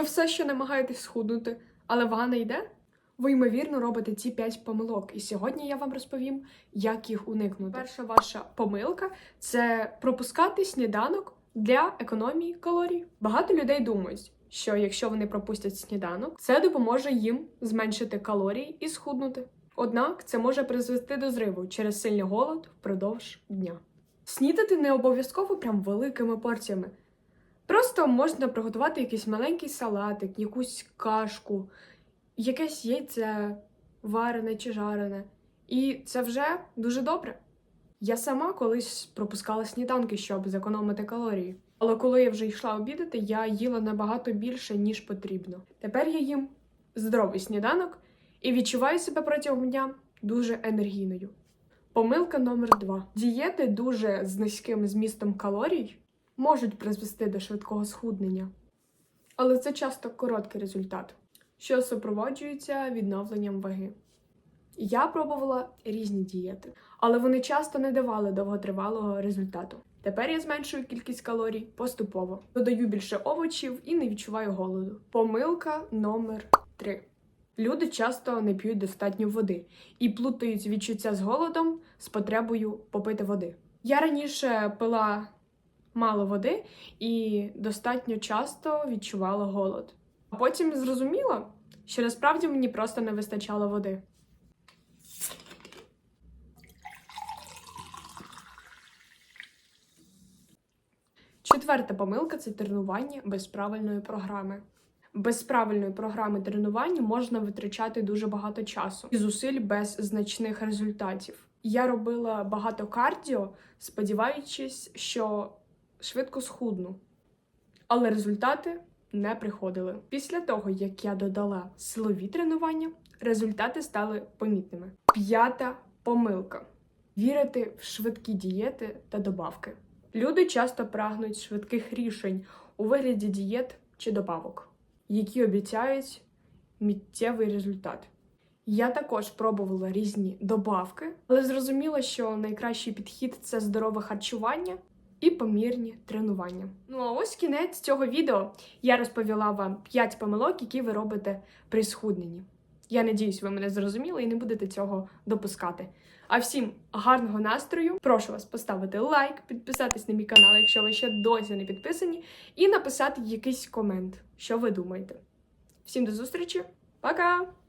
Ви все ще намагаєтесь схуднути, але вага не йде? Ви ймовірно робите ці 5 помилок, і сьогодні я вам розповім, як їх уникнути. Перша ваша помилка це пропускати сніданок для економії калорій. Багато людей думають, що якщо вони пропустять сніданок, це допоможе їм зменшити калорії і схуднути. Однак це може призвести до зриву через сильний голод впродовж дня. Снідати не обов'язково прям великими порціями. Просто можна приготувати якийсь маленький салатик, якусь кашку, якесь яйце варене чи жарене. І це вже дуже добре. Я сама колись пропускала сніданки, щоб зекономити калорії. Але коли я вже йшла обідати, я їла набагато більше, ніж потрібно. Тепер я їм здоровий сніданок і відчуваю себе протягом дня дуже енергійною. Помилка номер два: дієти дуже з низьким змістом калорій можуть призвести до швидкого схуднення, але це часто короткий результат, що супроводжується відновленням ваги. Я пробувала різні дієти, але вони часто не давали довготривалого результату. Тепер я зменшую кількість калорій поступово, додаю більше овочів і не відчуваю голоду. Помилка номер 3. Люди часто не п'ють достатньо води і плутають відчуття з голодом з потребою попити води. Я раніше пила мало води і достатньо часто відчувала голод. А потім зрозуміла, що насправді мені просто не вистачало води. Четверта помилка це тренування без правильної програми. Без правильної програми тренування можна витрачати дуже багато часу і зусиль без значних результатів. Я робила багато кардіо, сподіваючись, що швидко схудну, але результати не приходили. Після того, як я додала силові тренування, результати стали помітними. П'ята помилка вірити в швидкі дієти та добавки. Люди часто прагнуть швидких рішень у вигляді дієт чи добавок, які обіцяють миттєвий результат. Я також пробувала різні добавки, але зрозуміла, що найкращий підхід це здорове харчування і помірні тренування. Ну а ось кінець цього відео. Я розповіла вам 5 помилок, які ви робите при схудненні. Я надіюсь, ви мене зрозуміли і не будете цього допускати. А всім гарного настрою! Прошу вас поставити лайк, підписатись на мій канал, якщо ви ще досі не підписані, і написати якийсь комент, що ви думаєте. Всім до зустрічі, пока!